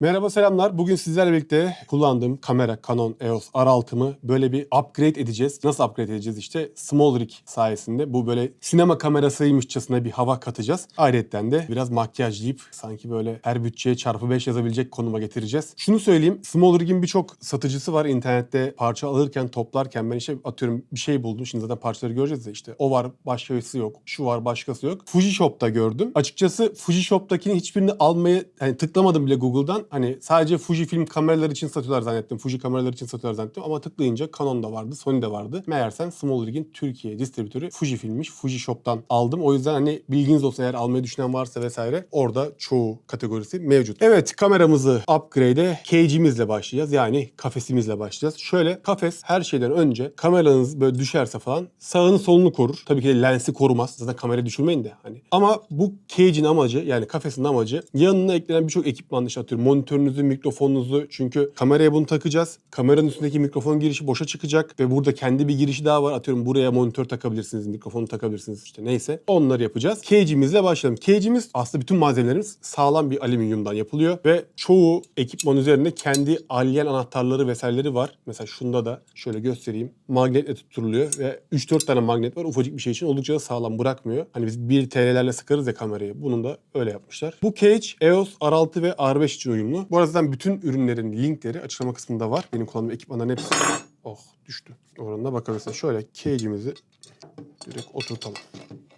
Merhaba selamlar. Bugün sizlerle birlikte kullandığım kamera Canon EOS R6'mı böyle bir upgrade edeceğiz. Nasıl upgrade edeceğiz? İşte Small Rig sayesinde bu böyle sinema kamerasıymışçasına bir hava katacağız. Ayrıca de biraz makyajlayıp sanki böyle her bütçeye çarpı 5 yazabilecek konuma getireceğiz. Şunu söyleyeyim. Small Rig'in birçok satıcısı var internette parça alırken toplarken ben işte atıyorum bir şey buldum. Şimdi zaten parçaları göreceğiz de işte o var başkası yok. Şu var başkası yok. Fuji Shop'ta gördüm. Açıkçası Fuji Shop'takini hiçbirini almaya yani tıklamadım bile Google'dan. Hani sadece Fuji film kameralar için satıyorlar zannettim. Fuji kameralar için satıyorlar zannettim. Ama tıklayınca Canon'da vardı, Sony'de vardı. Meğersem Small Rig'in Türkiye distribütörü Fuji filmmiş. Fuji Shop'tan aldım. O yüzden hani bilginiz olsun eğer almayı düşünen varsa vesaire orada çoğu kategorisi mevcut. Evet kameramızı upgrade'e cage'imizle başlayacağız. Yani kafesimizle başlayacağız. Şöyle kafes her şeyden önce kameranız böyle düşerse falan sağını solunu korur. Tabii ki de lensi korumaz. Zaten kamera düşürmeyin de hani. Ama bu cage'in amacı yani kafesin amacı yanına eklenen birçok ekipman işte atıyorum monitörünüzü, mikrofonunuzu çünkü kameraya bunu takacağız. Kameranın üstündeki mikrofon girişi boşa çıkacak ve burada kendi bir girişi daha var. Atıyorum buraya monitör takabilirsiniz, mikrofonu takabilirsiniz işte neyse. Onları yapacağız. Cage'imizle başlayalım. Cage'imiz aslında bütün malzemelerimiz sağlam bir alüminyumdan yapılıyor ve çoğu ekipman üzerinde kendi alien anahtarları vesaireleri var. Mesela şunda da şöyle göstereyim. Magnetle tutturuluyor ve 3-4 tane magnet var. Ufacık bir şey için oldukça da sağlam bırakmıyor. Hani biz 1 TL'lerle sıkarız ya kamerayı. Bunun da öyle yapmışlar. Bu cage EOS R6 ve R5 için uyumlu. Bu arada bütün ürünlerin linkleri açıklama kısmında var. Benim kullandığım ekipmanların hepsi. Oh düştü. Oranına bakabilirsiniz. Şöyle cage'imizi direkt oturtalım.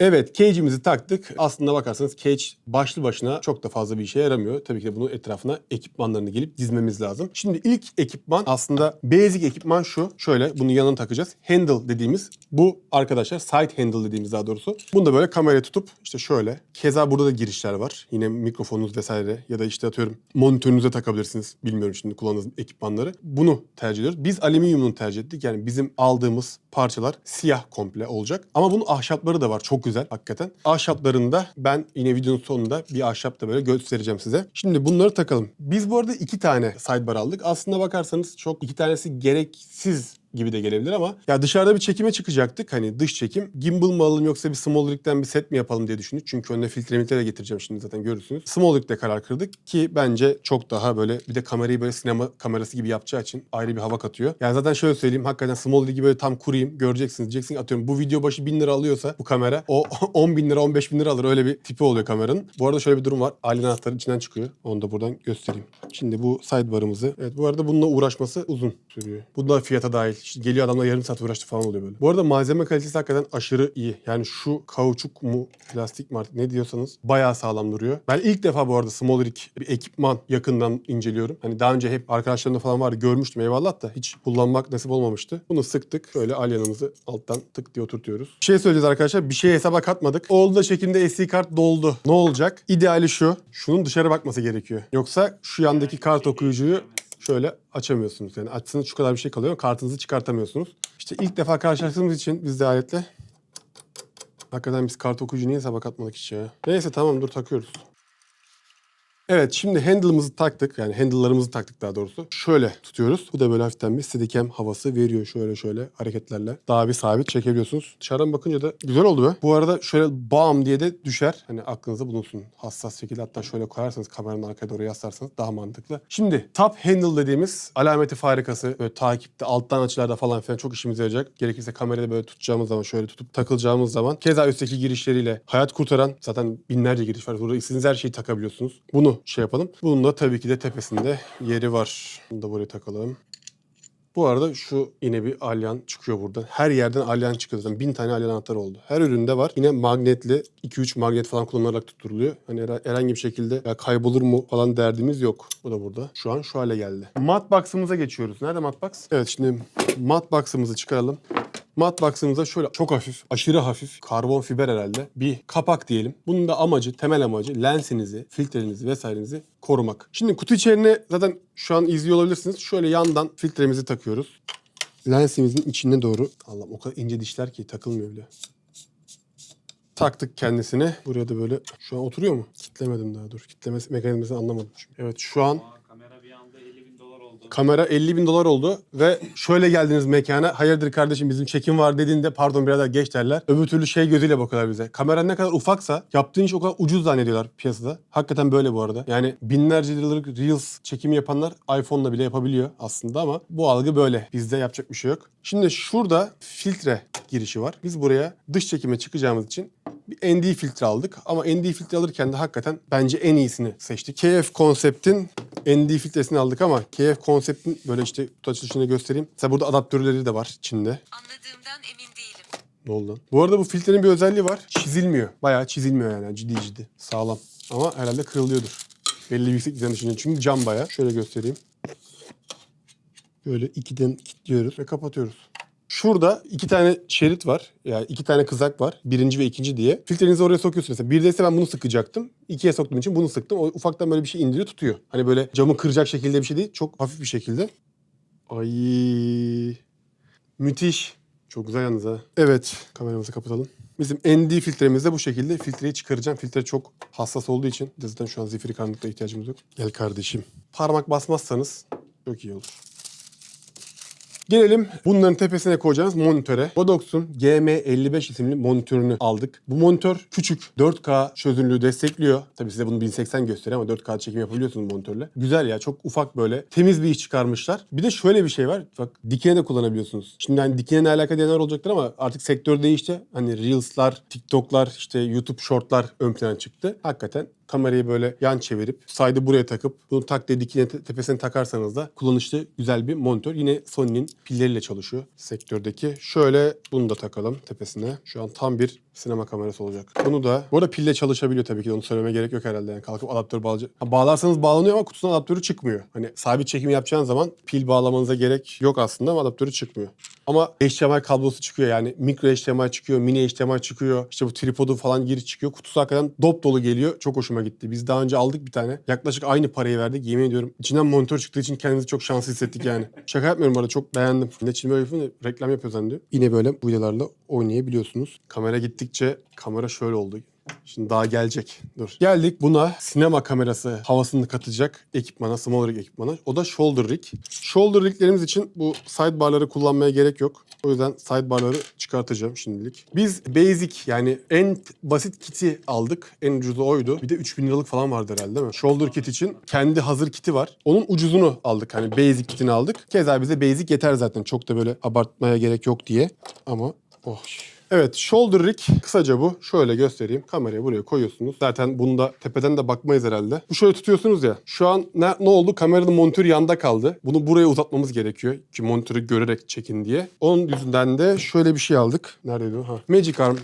Evet cage'imizi taktık. Aslında bakarsanız cage başlı başına çok da fazla bir işe yaramıyor. Tabii ki de bunun etrafına ekipmanlarını gelip dizmemiz lazım. Şimdi ilk ekipman aslında basic ekipman şu. Şöyle bunu yanına takacağız. Handle dediğimiz bu arkadaşlar side handle dediğimiz daha doğrusu. Bunu da böyle kameraya tutup işte şöyle. Keza burada da girişler var. Yine mikrofonunuz vesaire ya da işte atıyorum monitörünüze takabilirsiniz. Bilmiyorum şimdi kullandığınız ekipmanları. Bunu tercih ediyoruz. Biz alüminyumunu tercih ettik. Yani bizim aldığımız parçalar siyah komple olacak. Ama bunun ahşapları da var. Çok güzel hakikaten. Ahşaplarında ben yine videonun sonunda bir ahşap da böyle göstereceğim size. Şimdi bunları takalım. Biz bu arada iki tane sidebar aldık. Aslında bakarsanız çok iki tanesi gereksiz gibi de gelebilir ama ya dışarıda bir çekime çıkacaktık hani dış çekim. Gimbal mı alalım yoksa bir small rig'den bir set mi yapalım diye düşündük. Çünkü önüne filtre de getireceğim şimdi zaten görürsünüz. Small rig'de karar kırdık ki bence çok daha böyle bir de kamerayı böyle sinema kamerası gibi yapacağı için ayrı bir hava katıyor. Yani zaten şöyle söyleyeyim hakikaten small rig'i böyle tam kurayım göreceksiniz. Diyeceksin atıyorum bu video başı 1000 lira alıyorsa bu kamera o 10 bin lira 15 bin lira alır öyle bir tipi oluyor kameranın. Bu arada şöyle bir durum var. Alien anahtarı içinden çıkıyor. Onu da buradan göstereyim. Şimdi bu sidebar'ımızı. Evet bu arada bununla uğraşması uzun sürüyor. Bu da fiyata dahil. İşte geliyor adamlar yarım saat uğraştı falan oluyor böyle. Bu arada malzeme kalitesi hakikaten aşırı iyi. Yani şu kauçuk mu plastik mi artık ne diyorsanız bayağı sağlam duruyor. Ben ilk defa bu arada Small Rig bir ekipman yakından inceliyorum. Hani daha önce hep arkadaşlarımda falan vardı görmüştüm eyvallah da hiç kullanmak nasip olmamıştı. Bunu sıktık. Şöyle alyanımızı alttan tık diye oturtuyoruz. Bir şey söyleyeceğiz arkadaşlar. Bir şey hesaba katmadık. Oldu da şeklinde SD kart doldu. Ne olacak? İdeali şu. Şunun dışarı bakması gerekiyor. Yoksa şu yandaki kart okuyucuyu şöyle açamıyorsunuz. Yani açsanız şu kadar bir şey kalıyor kartınızı çıkartamıyorsunuz. İşte ilk defa karşılaştığımız için biz de aletle hakikaten biz kart okuyucu niye hesaba katmadık hiç ya. Neyse tamam dur takıyoruz. Evet şimdi handle'ımızı taktık. Yani handle'larımızı taktık daha doğrusu. Şöyle tutuyoruz. Bu da böyle hafiften bir steadicam havası veriyor şöyle şöyle hareketlerle. Daha bir sabit çekebiliyorsunuz. Dışarıdan bakınca da güzel oldu be. Bu arada şöyle bam diye de düşer. Hani aklınızda bulunsun. Hassas şekilde hatta şöyle koyarsanız kameranın arkaya doğru yaslarsanız daha mantıklı. Şimdi top handle dediğimiz alameti farikası böyle takipte alttan açılarda falan filan çok işimize yarayacak. Gerekirse kamerayı böyle tutacağımız zaman şöyle tutup takılacağımız zaman keza üstteki girişleriyle hayat kurtaran zaten binlerce giriş var. Burada istediğiniz her şeyi takabiliyorsunuz. Bunu şey yapalım. Bunun da tabii ki de tepesinde yeri var. Bunu da buraya takalım. Bu arada şu yine bir alyan çıkıyor buradan. Her yerden alyan çıkıyor zaten. Bin tane alyan anahtarı oldu. Her üründe var. Yine magnetli 2-3 magnet falan kullanılarak tutturuluyor. Hani her- herhangi bir şekilde ya kaybolur mu falan derdimiz yok. Bu da burada. Şu an şu hale geldi. Mat box'ımıza geçiyoruz. Nerede mat box? Evet şimdi mat box'ımızı çıkaralım. Mat box'ımıza şöyle çok hafif, aşırı hafif karbon fiber herhalde bir kapak diyelim. Bunun da amacı, temel amacı lensinizi, filtrenizi vesairenizi korumak. Şimdi kutu içerisine zaten şu an izliyor olabilirsiniz. Şöyle yandan filtremizi takıyoruz. Lensimizin içine doğru. Allah'ım o kadar ince dişler ki takılmıyor bile. Taktık kendisine. Buraya da böyle şu an oturuyor mu? Kitlemedim daha dur. Kitleme mekanizmasını anlamadım. çünkü. Evet şu an kamera bir anda 50 bin dolar oldu. Kamera 50 bin dolar oldu ve şöyle geldiniz mekana. Hayırdır kardeşim bizim çekim var dediğinde pardon birader geç derler. Öbür türlü şey gözüyle bakıyorlar bize. Kamera ne kadar ufaksa yaptığın iş o kadar ucuz zannediyorlar piyasada. Hakikaten böyle bu arada. Yani binlerce liralık Reels çekimi yapanlar iPhone'la bile yapabiliyor aslında ama bu algı böyle. Bizde yapacak bir şey yok. Şimdi şurada filtre girişi var. Biz buraya dış çekime çıkacağımız için bir ND filtre aldık. Ama ND filtre alırken de hakikaten bence en iyisini seçtik. KF Concept'in ND filtresini aldık ama KF Concept'in böyle işte kutu açılışını göstereyim. Mesela burada adaptörleri de var içinde. Anladığımdan emin değilim. Ne oldu lan? Bu arada bu filtrenin bir özelliği var. Çizilmiyor. Bayağı çizilmiyor yani ciddi ciddi. Sağlam. Ama herhalde kırılıyordur. Belli bir yüksek direnişinde. Çünkü cam bayağı. Şöyle göstereyim. Böyle ikiden kilitliyoruz ve kapatıyoruz. Şurada iki tane şerit var. Yani iki tane kızak var. Birinci ve ikinci diye. Filtrenizi oraya sokuyorsunuz. Mesela birdeyse ben bunu sıkacaktım. İkiye soktuğum için bunu sıktım. O ufaktan böyle bir şey indiriyor tutuyor. Hani böyle camı kıracak şekilde bir şey değil. Çok hafif bir şekilde. Ay müthiş. Çok güzel yalnız ha. Evet kameramızı kapatalım. Bizim ND filtremiz de bu şekilde. Filtreyi çıkaracağım. Filtre çok hassas olduğu için. Zaten şu an zifiri karanlıkta ihtiyacımız yok. Gel kardeşim. Parmak basmazsanız çok iyi olur. Gelelim bunların tepesine koyacağımız monitöre. Bodox'un GM55 isimli monitörünü aldık. Bu monitör küçük 4K çözünürlüğü destekliyor. Tabii size bunu 1080 gösteriyor ama 4K çekim yapabiliyorsunuz monitörle. Güzel ya çok ufak böyle temiz bir iş çıkarmışlar. Bir de şöyle bir şey var. Bak dikine de kullanabiliyorsunuz. Şimdi hani dikine ne alaka diyenler olacaktır ama artık sektör değişti. Hani Reels'lar, TikTok'lar, işte YouTube Short'lar ön plana çıktı. Hakikaten kamerayı böyle yan çevirip side'ı buraya takıp bunu tak diye dikine te- tepesine takarsanız da kullanışlı güzel bir monitör. Yine Sony'nin pilleriyle çalışıyor sektördeki. Şöyle bunu da takalım tepesine. Şu an tam bir sinema kamerası olacak. Bunu da bu arada pille çalışabiliyor tabii ki onu söylemeye gerek yok herhalde. Yani kalkıp adaptör bağlayacak. Ha, bağlarsanız bağlanıyor ama kutusunun adaptörü çıkmıyor. Hani sabit çekim yapacağınız zaman pil bağlamanıza gerek yok aslında ama adaptörü çıkmıyor. Ama HDMI kablosu çıkıyor yani mikro HDMI çıkıyor, mini HDMI çıkıyor. İşte bu tripodu falan giriş çıkıyor. Kutusu hakikaten dop dolu geliyor. Çok hoşuma gitti. Biz daha önce aldık bir tane. Yaklaşık aynı parayı verdik. Yemin ediyorum. İçinden monitör çıktığı için kendimizi çok şanslı hissettik yani. Şaka yapmıyorum bu arada çok beğendim. Ne için böyle da reklam yapıyor zannediyor. Yine böyle bu videolarla oynayabiliyorsunuz. Kamera gittikçe kamera şöyle oldu. Şimdi daha gelecek. Dur. Geldik buna sinema kamerası havasını katacak ekipmana, small rig ekipmana. O da shoulder rig. Shoulder riglerimiz için bu sidebarları kullanmaya gerek yok. O yüzden sidebarları çıkartacağım şimdilik. Biz basic yani en basit kiti aldık. En ucuzu oydu. Bir de 3000 liralık falan vardı herhalde değil mi? Shoulder kit için kendi hazır kiti var. Onun ucuzunu aldık. Hani basic kitini aldık. Keza bize basic yeter zaten. Çok da böyle abartmaya gerek yok diye. Ama oh Evet shoulder rig kısaca bu. Şöyle göstereyim. Kamerayı buraya koyuyorsunuz. Zaten bunda tepeden de bakmayız herhalde. Bu şöyle tutuyorsunuz ya. Şu an ne, ne oldu? Kameranın monitörü yanda kaldı. Bunu buraya uzatmamız gerekiyor. Ki monitörü görerek çekin diye. Onun yüzünden de şöyle bir şey aldık. Neredeydi o? Ha. Magic Arm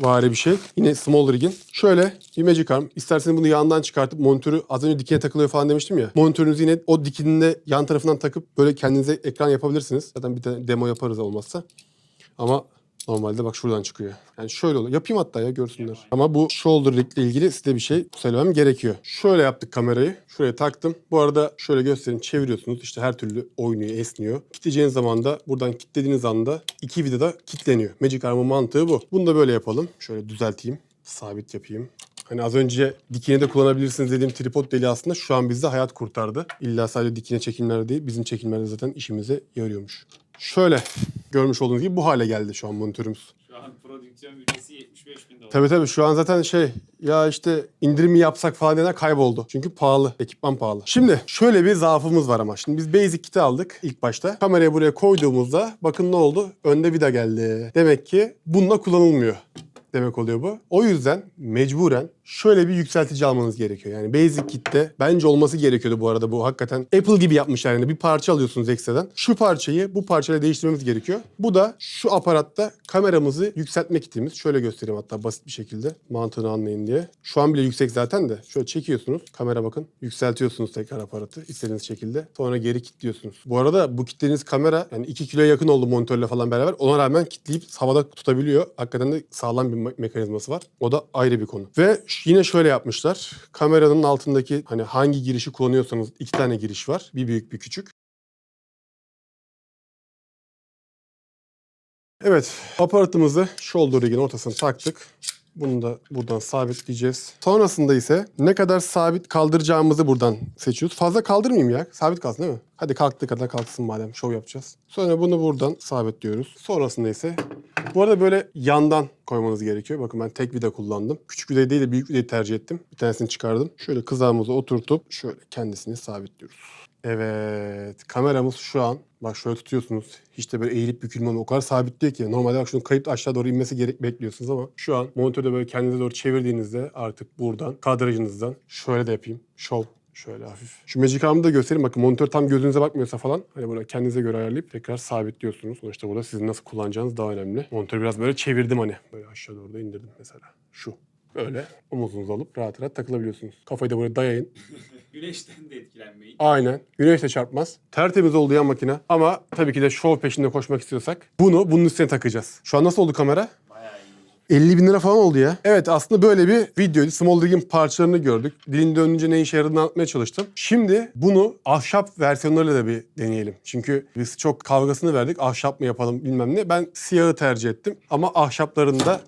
vari bir şey. Yine small rig'in. Şöyle bir Magic Arm. İsterseniz bunu yandan çıkartıp monitörü az önce dikine takılıyor falan demiştim ya. Monitörünüzü yine o dikininde yan tarafından takıp böyle kendinize ekran yapabilirsiniz. Zaten bir tane demo yaparız olmazsa. Ama Normalde bak şuradan çıkıyor. Yani şöyle oluyor. Yapayım hatta ya görsünler. Ama bu shoulder rig ile ilgili size bir şey söylemem gerekiyor. Şöyle yaptık kamerayı. Şuraya taktım. Bu arada şöyle göstereyim. Çeviriyorsunuz. İşte her türlü oynuyor, esniyor. Kitleyeceğiniz zaman da buradan kilitlediğiniz anda iki vidada kilitleniyor. Magic Arm'ın mantığı bu. Bunu da böyle yapalım. Şöyle düzelteyim. Sabit yapayım. Hani az önce dikine de kullanabilirsiniz dediğim tripod deli aslında şu an bizde hayat kurtardı. İlla sadece dikine çekimler değil, bizim çekimlerde zaten işimize yarıyormuş. Şöyle görmüş olduğunuz gibi bu hale geldi şu an monitörümüz. Şu an prodüksiyon bütçesi 75 bin dolar. Tabii tabii şu an zaten şey ya işte indirimi yapsak falan diyenler kayboldu. Çünkü pahalı. Ekipman pahalı. Şimdi şöyle bir zaafımız var ama. Şimdi biz basic kit'i aldık ilk başta. Kamerayı buraya koyduğumuzda bakın ne oldu? Önde vida geldi. Demek ki bununla kullanılmıyor demek oluyor bu. O yüzden mecburen şöyle bir yükseltici almanız gerekiyor. Yani Basic Kit'te bence olması gerekiyordu bu arada bu hakikaten. Apple gibi yapmışlar yani bir parça alıyorsunuz ekstradan. Şu parçayı bu parçayla değiştirmemiz gerekiyor. Bu da şu aparatta kameramızı yükseltme kitimiz. Şöyle göstereyim hatta basit bir şekilde mantığını anlayın diye. Şu an bile yüksek zaten de. Şöyle çekiyorsunuz. Kamera bakın. Yükseltiyorsunuz tekrar aparatı istediğiniz şekilde. Sonra geri kilitliyorsunuz. Bu arada bu kitlediğiniz kamera yani 2 kiloya yakın oldu monitörle falan beraber. Ona rağmen kitleyip havada tutabiliyor. Hakikaten de sağlam bir me- mekanizması var. O da ayrı bir konu. Ve yine şöyle yapmışlar. Kameranın altındaki hani hangi girişi kullanıyorsanız iki tane giriş var. Bir büyük bir küçük. Evet aparatımızı shoulder rig'in ortasına taktık. Bunu da buradan sabitleyeceğiz. Sonrasında ise ne kadar sabit kaldıracağımızı buradan seçiyoruz. Fazla kaldırmayayım ya. Sabit kalsın değil mi? Hadi kalktığı kadar kalksın madem. Şov yapacağız. Sonra bunu buradan sabitliyoruz. Sonrasında ise bu arada böyle yandan koymanız gerekiyor. Bakın ben tek vida kullandım. Küçük vida değil de büyük vidayı tercih ettim. Bir tanesini çıkardım. Şöyle kızağımızı oturtup şöyle kendisini sabitliyoruz. Evet. Kameramız şu an bak şöyle tutuyorsunuz. Hiç de böyle eğilip bükülmem o kadar sabitliyor ki. Normalde bak şunun kayıp aşağı doğru inmesi gerek bekliyorsunuz ama şu an monitörde böyle kendinize doğru çevirdiğinizde artık buradan kadrajınızdan şöyle de yapayım. Şov. Şöyle hafif. Şu Magic Arm'ı da göstereyim. Bakın monitör tam gözünüze bakmıyorsa falan hani böyle kendinize göre ayarlayıp tekrar sabitliyorsunuz. Sonuçta burada sizin nasıl kullanacağınız daha önemli. Monitörü biraz böyle çevirdim hani. Böyle aşağı doğru da indirdim mesela. Şu. Böyle omuzunuzu alıp rahat rahat takılabiliyorsunuz. Kafayı da böyle dayayın. Güneşten de etkilenmeyin. Aynen. Güneş de çarpmaz. Tertemiz oldu yan makine. Ama tabii ki de şov peşinde koşmak istiyorsak bunu bunun üstüne takacağız. Şu an nasıl oldu kamera? Bayağı iyi. 50 bin lira falan oldu ya. Evet aslında böyle bir videoydu. Small Rig'in parçalarını gördük. Dilin dönünce ne işe yaradığını anlatmaya çalıştım. Şimdi bunu ahşap versiyonlarıyla da bir deneyelim. Çünkü biz çok kavgasını verdik. Ahşap mı yapalım bilmem ne. Ben siyahı tercih ettim. Ama ahşaplarında...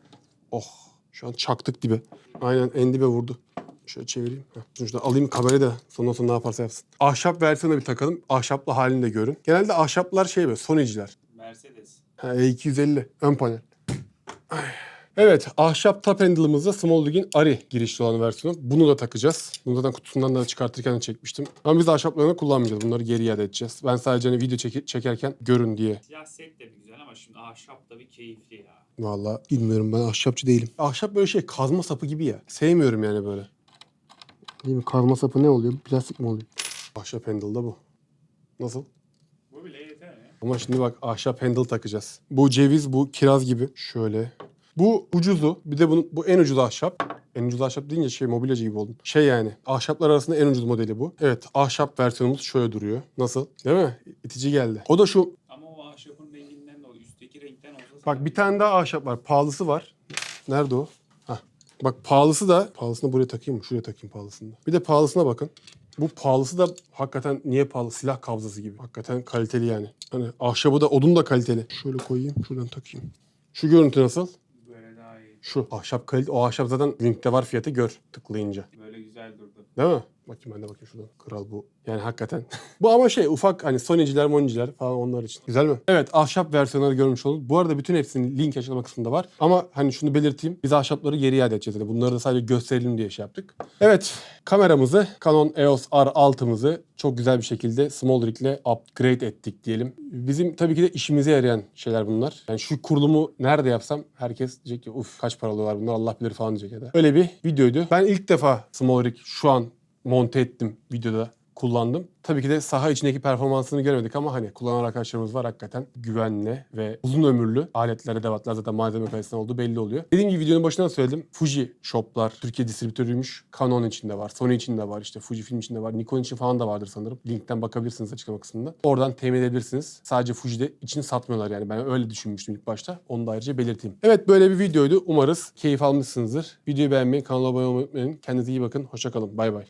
Oh şu an çaktık dibe. Aynen en dibe vurdu. Şöyle çevireyim. Heh. Sonuçta alayım kamerayı da sondan sonra ne yaparsa yapsın. Ahşap versiyonuna bir takalım. Ahşaplı halini de görün. Genelde ahşaplar şey böyle Sony'ciler. Mercedes. Ha, E250 ön panel. Ay. Evet, ahşap top handle'ımızda Small Rig'in Ari girişli olan versiyonu. Bunu da takacağız. Bunu zaten kutusundan da çıkartırken de çekmiştim. Ama biz ahşaplarını kullanmayacağız. Bunları geri iade edeceğiz. Ben sadece hani video çeki- çekerken görün diye. Siyah set de bir güzel ama şimdi ahşap da bir keyifli ya. Vallahi bilmiyorum ben ahşapçı değilim. Ahşap böyle şey kazma sapı gibi ya. Sevmiyorum yani böyle. Değil mi? Kazma sapı ne oluyor? Plastik mi oluyor? Ahşap handle'da bu. Nasıl? Bu bile yeter ya. Ama şimdi bak ahşap handle takacağız. Bu ceviz, bu kiraz gibi. Şöyle. Bu ucuzu. Bir de bunun, bu en ucuz ahşap. En ucuz ahşap deyince şey mobilyacı gibi oldum. Şey yani ahşaplar arasında en ucuz modeli bu. Evet ahşap versiyonumuz şöyle duruyor. Nasıl? Değil mi? İtici geldi. O da şu. Ama o ahşapın renginden de o üstteki renkten olsa Bak bir tane daha ahşap var. Pahalısı var. Nerede o? Hah. Bak pahalısı da. Pahalısını buraya takayım mı? Şuraya takayım pahalısını. Bir de pahalısına bakın. Bu pahalısı da hakikaten niye pahalı? Silah kabzası gibi. Hakikaten kaliteli yani. Hani ahşabı da odun da kaliteli. Şöyle koyayım. Şuradan takayım. Şu görüntü nasıl? Şu ahşap kalite. O ahşap zaten linkte var fiyatı gör tıklayınca. Böyle güzel durdu. Değil mi? Bakayım ben de bakayım şuradan. Kral bu. Yani hakikaten. bu ama şey ufak hani Sony'ciler, Moniciler falan onlar için. Güzel mi? Evet ahşap versiyonları görmüş olduk. Bu arada bütün hepsinin link açıklama kısmında var. Ama hani şunu belirteyim. Biz ahşapları geri iade edeceğiz. Yani bunları da sadece gösterelim diye şey yaptık. Evet kameramızı Canon EOS R6'mızı çok güzel bir şekilde Small Rig ile upgrade ettik diyelim. Bizim tabii ki de işimize yarayan şeyler bunlar. Yani şu kurulumu nerede yapsam herkes diyecek ki uf kaç para alıyorlar bunlar Allah bilir falan diyecek ya da. Öyle bir videoydu. Ben ilk defa Small Rig şu an monte ettim videoda kullandım. Tabii ki de saha içindeki performansını göremedik ama hani kullanan arkadaşlarımız var hakikaten güvenli ve uzun ömürlü aletlere edevatlar zaten malzeme kalitesinden olduğu belli oluyor. Dediğim gibi videonun başından söyledim. Fuji shoplar Türkiye distribütörüymüş. Canon içinde var, Sony içinde var, işte Fuji film içinde var, Nikon için falan da vardır sanırım. Linkten bakabilirsiniz açıklama kısmında. Oradan temin edebilirsiniz. Sadece Fuji'de için satmıyorlar yani. Ben öyle düşünmüştüm ilk başta. Onu da ayrıca belirteyim. Evet böyle bir videoydu. Umarız keyif almışsınızdır. Videoyu beğenmeyi, kanala abone olmayı unutmayın. Kendinize iyi bakın. Hoşçakalın. Bay bay.